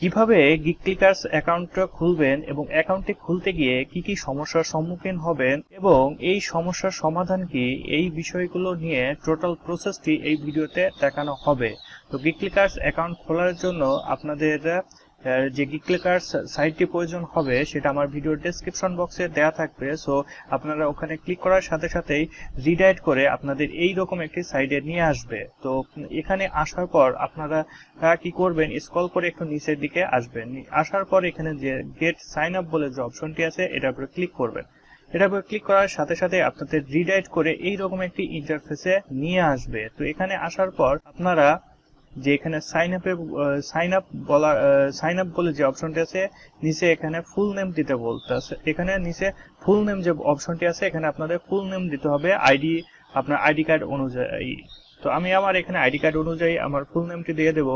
কীভাবে gig clickers অ্যাকাউন্টটা খুলবেন এবং অ্যাকাউন্টটি খুলতে গিয়ে কি কি সমস্যার সম্মুখীন হবেন এবং এই সমস্যার সমাধান কি এই বিষয়গুলো নিয়ে টোটাল প্রসেসটি এই ভিডিওতে দেখানো হবে। তো গিক ক্লিকার্স অ্যাকাউন্ট খোলার জন্য আপনাদের যে গিক ক্লিকার্স সাইটটি প্রয়োজন হবে, সেটা আমার ভিডিওর ডেসক্রিপশন বক্সে দেওয়া থাকবে। সো আপনারা ওখানে ক্লিক করার সাথে সাথেই রিডাইট করে আপনাদের এই রকম একটি সাইডে নিয়ে আসবে। তো, এখানে আসার পর আপনারা কি করবেন স্ক্রল করে একটু নিচের দিকে আসবেন। আসার পর এখানে যে গেট সাইন আপ বলে যে অপশনটি আছে, এটার উপরে ক্লিক করবেন। এটার উপরে ক্লিক করার সাথে সাথে আপনাদের রিডাইট করে এই রকম একটি ইন্টারফেসে নিয়ে আসবে। তো, এখানে আসার পর আপনারা যে এখানে সাইন আপে সাইন আপ বলা সাইন আপ বলে যে অপশনটি আছে, নিচে এখানে ফুল নেম দিতে বলতে আছে। এখানে নিচে ফুল নেম যে অপশনটি আছে, এখানে আপনাদের ফুল নেম দিতে হবে আইডি আপনার আইডি কার্ড অনুযায়ী। তো আমি আমার এখানে আইডি কার্ড অনুযায়ী আমার ফুল নেমটি দিয়ে দেব।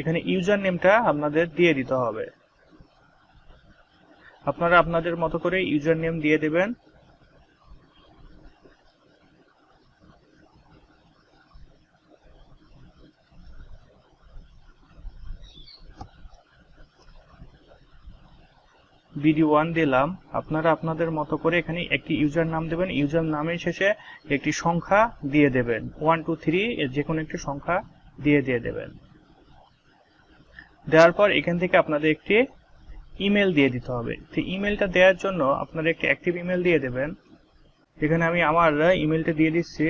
এখানে ইউজার নেমটা আপনাদের দিয়ে দিতে হবে। আপনারা আপনাদের মতো করে ইউজার নেম দিয়ে দেবেন। বিডি ওয়ান দিলাম। আপনারা আপনাদের মতো করে এখানে একটি ইউজার নাম দেবেন। ইউজার নামের শেষে একটি সংখ্যা দিয়ে দেবেন। ওয়ান টু থ্রি যে কোনো একটি সংখ্যা দিয়ে দিয়ে দেবেন। দেওয়ার পর এখান থেকে আপনাদের একটি ইমেল দিয়ে দিতে হবে। তো ইমেলটা দেওয়ার জন্য আপনারা একটি অ্যাক্টিভ ইমেল দিয়ে দেবেন। এখানে আমি আমার ইমেলটা দিয়ে দিচ্ছি।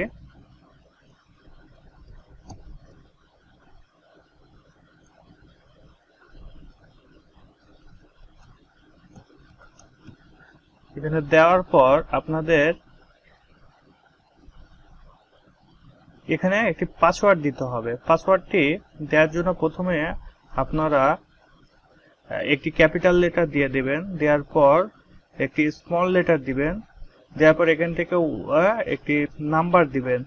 এখানে দেওয়ার পর আপনাদের এখানে একটি পাসওয়ার্ড দিতে হবে। পাসওয়ার্ডটি দেওয়ার জন্য প্রথমে আপনারা একটি ক্যাপিটাল লেটার দিয়ে দেবেন, দেওয়ার পর একটি স্মল লেটার দিবেন, দেওয়ার পর এখান থেকে একটি নাম্বার দিবেন।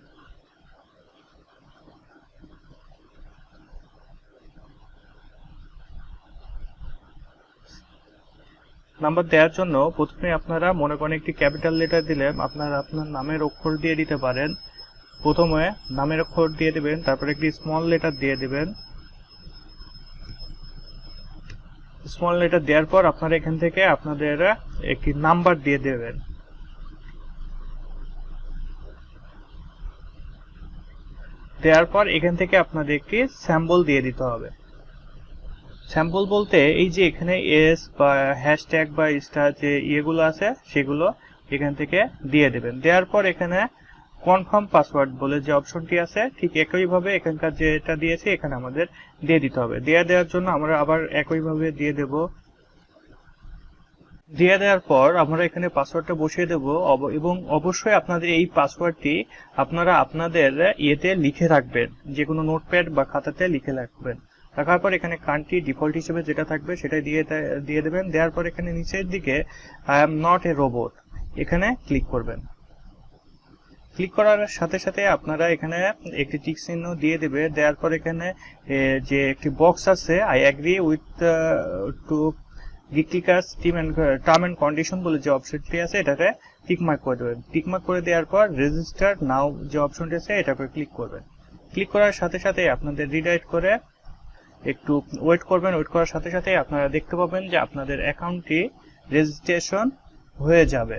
নাম্বার দেওয়ার জন্য প্রথমে আপনারা মনে করেন একটি ক্যাপিটাল লেটার দিলেন, আপনারা, আপনার নামের অক্ষর দিয়ে দিতে পারেন। প্রথমে নামের অক্ষর দিয়ে দেবেন, তারপর একটি স্মল লেটার দিয়ে দিবেন। স্মল লেটার দেওয়ার পর আপনারা এখান থেকে আপনাদের একটি নাম্বার দিয়ে দেবেন। দেওয়ার পর এখান থেকে আপনাদের একটি স্যাম্বল দিয়ে দিতে হবে। স্যাম্পল বলতে এই যে এখানে এস বা হ্যাশট্যাগ বা স্টার যে ইয়েগুলো আছে, সেগুলো এখান থেকে দিয়ে দেবেন। দেওয়ার পর এখানে কনফার্ম পাসওয়ার্ড বলে যে অপশনটি আছে, ঠিক একইভাবে এখানকার যেটা দিয়েছে, এখানে আমাদের দিয়ে দিতে হবে। দেয়া দেওয়ার জন্য আমরা আবার একইভাবে দিয়ে দেব। দিয়ে দেওয়ার পর আমরা এখানে পাসওয়ার্ডটা বসিয়ে দেব। এবং অবশ্যই আপনাদের এই পাসওয়ার্ডটি আপনারা আপনাদের ইয়েতে লিখে রাখবেন। যে কোনো নোটপ্যাড বা খাতাতে লিখে রাখবেন। রাখার পর এখানে কান্ট্রি ডিফল্ট হিসেবে যেটা থাকবে সেটাই দিয়ে দিয়ে দেবেন। দেওয়ার পর এখানে নিচের দিকে I am not a robot এখানে ক্লিক করবেন। ক্লিক করার সাথে সাথে আপনারা এখানে একটি টিক চিহ্ন দিয়ে দেবে। দেওয়ার পর এখানে যে একটি বক্স আছে I agree with to গিকলিকাস team and term and condition বলে যে অপশনটি আছে এটাতে টিকমার্ক করে দেবেন। টিকমার্ক করে দেওয়ার পর রেজিস্টার নাও যে অপশনটি আছে এটা করে ক্লিক করবেন। ক্লিক করার সাথে সাথে আপনাদের রিডাইট করে একটু ওয়েট করবেন। ওয়েট করার সাথে সাথে আপনারা দেখতে পাবেন যে আপনাদের অ্যাকাউন্টটি রেজিস্ট্রেশন হয়ে যাবে।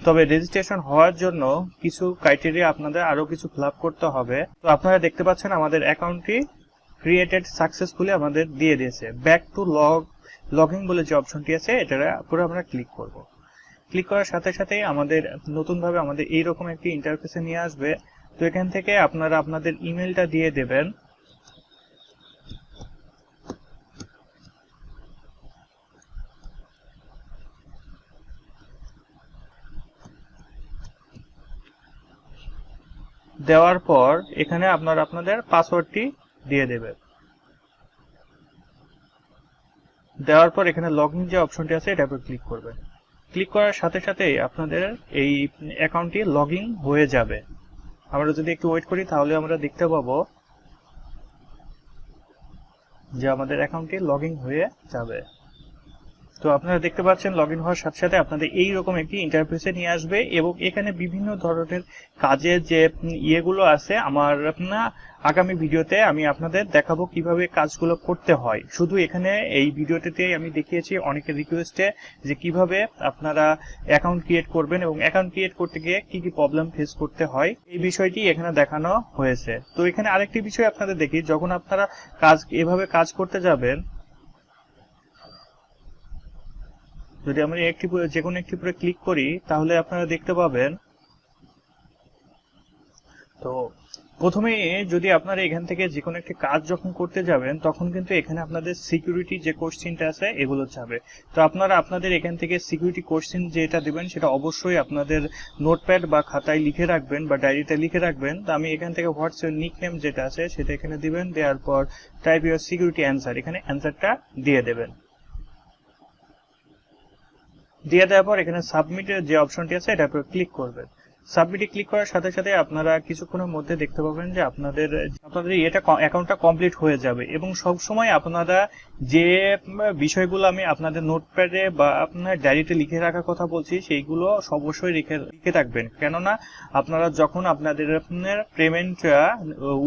তবে রেজিস্ট্রেশন হওয়ার জন্য কিছু ক্রাইটেরিয়া আপনাদের আরও কিছু ফিল করতে হবে। তো আপনারা দেখতে পাচ্ছেন আমাদের অ্যাকাউন্টটি ক্রিয়েটেড সাকসেসফুলি আমাদের দিয়ে দিয়েছে। ব্যাক টু লগ লগইন বলে যে অপশনটি আছে, এটার উপরে আমরা ক্লিক করব। ক্লিক করার সাথে সাথেই আমাদের নতুনভাবে আমাদের এইরকম একটি ইন্টারফেসে নিয়ে আসবে। তো এখান থেকে আপনারা আপনাদের ইমেলটা দিয়ে দেবেন। দেওয়ার পর এখানে আপনার আপনাদের পাসওয়ার্ডটি দিয়ে দেবে। দেওয়ার পর এখানে লগইন যে অপশনটি আছে এটা উপর ক্লিক করবেন ক্লিক করার সাথে সাথেই আপনাদের এই অ্যাকাউন্টটি লগইন হয়ে যাবে। আমরা যদি একটু ওয়েট করি, তাহলে আমরা দেখতে পাবো যে আমাদের অ্যাকাউন্টটি লগ ইন হয়ে যাবে। তো আপনারা দেখতে পাচ্ছেন লগ ইন হওয়ার সাথে সাথে আপনাদের এই রকম একটি ইন্টারফেসে নিয়ে আসবে এবং এখানে বিভিন্ন ধরনের কাজের যে ইয়েগুলো আছে, আমার না, আগামী ভিডিওতে আমি আপনাদের দেখাবো কীভাবে কাজগুলো করতে হয়। শুধু এখানে এই ভিডিওটিতে আমি দেখিয়েছি অনেকের রিকোয়েস্টে যে কীভাবে আপনারা অ্যাকাউন্ট ক্রিয়েট করবেন এবং অ্যাকাউন্ট ক্রিয়েট করতে গিয়ে কি কি প্রবলেম ফেস করতে হয়। এই বিষয়টি এখানে দেখানো হয়েছে। তো এখানে আরেকটি বিষয় আপনাদের দেখি, যখন আপনারা কাজ, এভাবে কাজ করতে যাবেন যদি আমরা একটি যে কোনো একটি উপরে ক্লিক করি, তাহলে আপনারা দেখতে পাবেন, তো প্রথমে যদি আপনারা এখান থেকে যে কোনো একটি কাজ যখন করতে যাবেন, তখন কিন্তু এখানে আপনাদের সিকিউরিটি যে কোশ্চিনটা আছে, এগুলো যাবে। তো আপনারা আপনাদের এখান থেকে সিকিউরিটি কোশ্চিন যেটা দেবেন, সেটা অবশ্যই আপনাদের নোটপ্যাড বা খাতায় লিখে রাখবেন বা ডায়েরিতে লিখে রাখবেন। তো আমি এখান থেকে হোয়াটসঅ্যাপ নিক নেম যেটা আছে, সেটা এখানে দিবেন, দেওয়ার পর টাইপ ইউর সিকিউরিটি অ্যান্সার এখানে অ্যান্সারটা দিয়ে দেবেন। দিয়ে দেওয়ার পর এখানে সাবমিটের যে অপশনটি আছে উপর ক্লিক করবেন। সাবমিটে ক্লিক করার সাথে সাথে আপনারা কিছুক্ষণের মধ্যে দেখতে পাবেন যে আপনাদের আপনাদের এটা অ্যাকাউন্টটা কমপ্লিট হয়ে যাবে এবং সব সময় আপনারা যে বিষয়গুলো আমি আপনাদের নোটপ্যাডে বা আপনার ডায়েরিতে লিখে রাখার কথা বলছি, সেইগুলো অবশ্যই লিখে লিখে রাখবেন কেননা আপনারা যখন আপনাদের পেমেন্টটা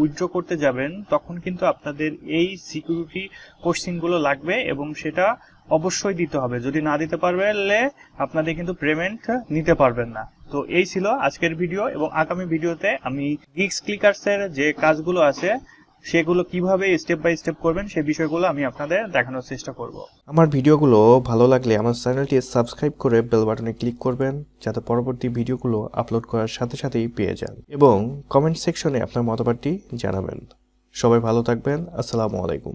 উইথড্র করতে যাবেন, তখন কিন্তু আপনাদের এই সিকিউরিটি কোশ্চিনগুলো লাগবে এবং সেটা অবশ্যই দিতে হবে। যদি না দিতে পারলে আপনাদের কিন্তু পেমেন্ট নিতে পারবেন না। তো এই ছিল আজকের ভিডিও এবং আগামী ভিডিওতে আমি গিক্স ক্লিকার্সের যে কাজগুলো আছে, সেগুলো কীভাবে স্টেপ বাই স্টেপ করবেন সেই বিষয়গুলো আমি আপনাদের দেখানোর চেষ্টা করব। আমার ভিডিওগুলো ভালো লাগলে আমার চ্যানেলটি সাবস্ক্রাইব করে বেল বাটনে ক্লিক করবেন, যাতে পরবর্তী ভিডিওগুলো আপলোড করার সাথে সাথেই পেয়ে যান। এবং কমেন্ট সেকশনে আপনার মতামতটি জানাবেন। সবাই ভালো থাকবেন। আসসালামু আলাইকুম।